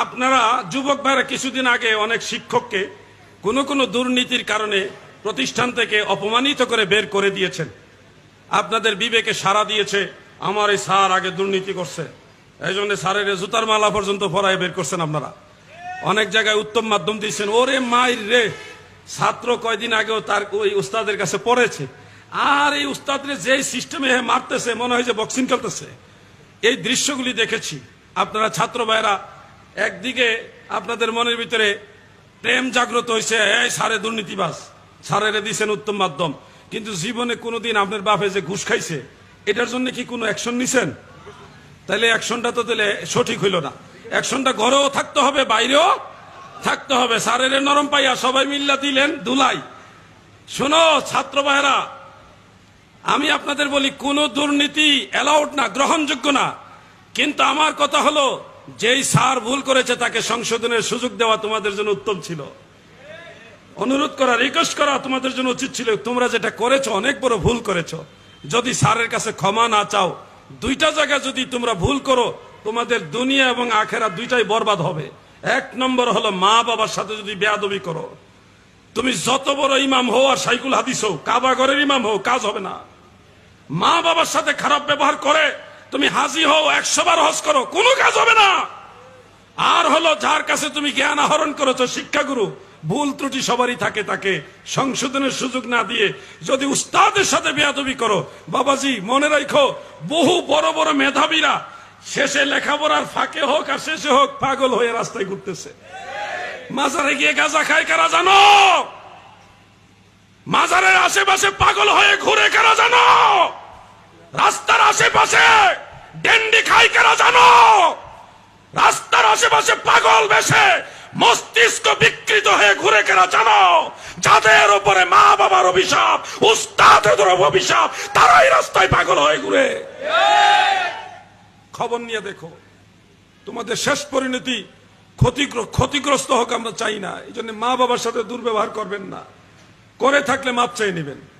আপনারা যুবক ভাইরা কিছুদিন আগে অনেক শিক্ষককে কোনো কোনো দুর্নীতির কারণে প্রতিষ্ঠান থেকে অপমানিত করে বের করে দিয়েছেন। আপনাদের বিবেকে সাড়া দিয়েছে, আমার এই স্যার আগে দুর্নীতি করছে। এই জন্য স্যারের জুতার মালা পর্যন্ত পরায় বের করছেন আপনারা। অনেক জায়গায় উত্তম মাধ্যম দিয়েছেন, ওরে মাইর রে, ছাত্র কয়দিন আগেও তার ওই উস্তাদের কাছে পড়েছে। আর এই উস্তাদরে যেই সিস্টেমে মারতেছে, মনে হয় যে বক্সিং খেলতেছে। এই দৃশ্যগুলি দেখেছি। আপনারা ছাত্র ভাইরা একদিকে আপনাদের মনের ভিতরে প্রেম জাগ্রত হয়েছে এই সারে দুর্নীতিবাজ, সারেরে দিছেন উত্তম মাধ্যম। কিন্তু জীবনে কোনোদিন আপনার বাপে যে ঘুষ খাইছে, এটার জন্য কি কোনো অ্যাকশন নিছেন? তাহলে অ্যাকশনটা তো তাহলে সঠিক হইল না। অ্যাকশনটা ঘরেও থাকতে হবে, বাইরেও থাকতে হবে। সারের নরম পাইয়া সবাই মিল্লা দিলেন দুলাই। শোনো, ছাত্র ভাইরা আমি আপনাদের বলি, কোন দুর্নীতি অ্যালাউড না, গ্রহণযোগ্য না। কিন্তু আমার কথা হলো যেই স্যার ভুল করেছে তাকে সংশোধনের সুযোগ দেওয়া তোমাদের জন্য উত্তম ছিল। অনুরোধ করা রিকোয়েস্ট করা তোমাদের জন্য উচিত ছিল। তোমরা যেটা করেছ, অনেক বড় ভুল করেছ। যদি স্যারের কাছে ক্ষমা না চাও, দুইটা জায়গায় যদি তোমরা ভুল করো, তোমাদের দুনিয়া এবং আখেরা দুইটাই বরবাদ হবে। এক নম্বর হলো মা বাবার সাথে যদি বেয়াদবি করো। তুমি যত বড় ইমাম হও আর সাইকুল হাদিস হও, কাবা ঘরের ইমাম হও, কাজ হবে না। মা বাবার সাথে খারাপ ব্যবহার করে তুমি হাজি হও একশো বার হজ করো, কোনো কাজ হবে না। আর হলো যার কাছে তুমি জ্ঞান আহরণ করেছ, শিক্ষাগুরু, ভুল ত্রুটি সবারই থাকে তাকে সংশোধনের সুযোগ না দিয়ে যদি উস্তাদের সাথে বেয়াদবি করো, বাবাজি, মনে রাখো, বহু বড় বড় মেধাবীরা শেষে লেখাপড়ার ফাঁকে হোক আর শেষে হোক পাগল হয়ে রাস্তায় ঘুরতেছে। মাজারে গিয়ে গাঁজা খায় কারা জানো? মাজারের আশেপাশে পাগল হয়ে ঘুরে কারা জানো? রাস্তার আশেপাশে ডেন্ডি খাই কারা জানো? রাস্তার আশেপাশে পাগল বেশে মস্তিষ্ক বিকৃত হয়ে ঘুরে কেনা জানো? যাদের উপরে মা বাবার অভিশাপ উস্তাদের অভিশাপ, তারাই রাস্তায় পাগল হয়ে ঘুরে। খবর নিয়ে দেখো, তোমাদের শেষ পরিণতি ক্ষতিগ্র- ক্ষতিগ্রস্ত হোক আমরা চাই না। এই জন্য মা বাবার সাথে দুর্ব্যবহার করবেন না। করে থাকলে মাপ চাই নেবেন।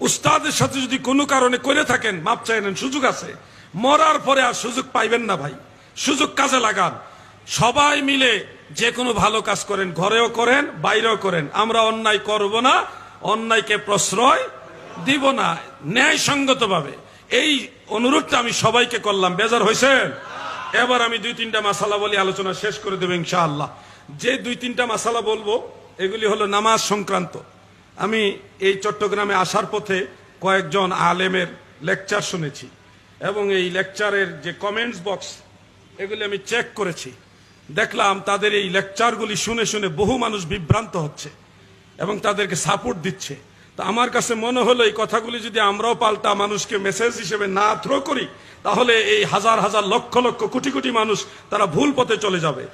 উস্তাদের সাথে যদি কোনো কারণে করে থাকেন, মাপ চাই নেন, সুযোগ আছে। মরার পরে আর সুযোগ পাইবেন না ভাই। সুযোগ কাজে লাগান। সবাই মিলে যে কোনো ভালো কাজ করেন, ঘরেও করেন, বাইরেও করেন। আমরা অন্যায় করব না, অন্যায়কে প্রশ্রয় দিব না ন্যায়সঙ্গত ভাবে এই অনুরোধটা আমি সবাইকে করলাম। বেজার হয়েছেন এবার আমি দুই তিনটা মাসালা বলি, আলোচনা শেষ করে দেবো ইনশাআল্লাহ। যে দুই তিনটা মাসালা বলব, এগুলি হলো নামাজ সংক্রান্ত। আমি এই চট্টগ্রামে আসার পথে কয়েকজন আলেমের লেকচার শুনেছি এবং এই লেকচারের যে কমেন্টস বক্স এগুলি আমি চেক করেছি। দেখলাম তাদের এই লেকচারগুলি শুনে শুনে বহু মানুষ বিভ্রান্ত হচ্ছে এবং তাদেরকে সাপোর্ট দিচ্ছে। তা আমার কাছে মনে হলো এই কথাগুলি যদি আমরাও পাল্টা মানুষকে মেসেজ হিসেবে না থ্রো করি, তাহলে এই হাজার হাজার লক্ষ লক্ষ কোটি কোটি মানুষ তারা ভুল পথে চলে যাবে।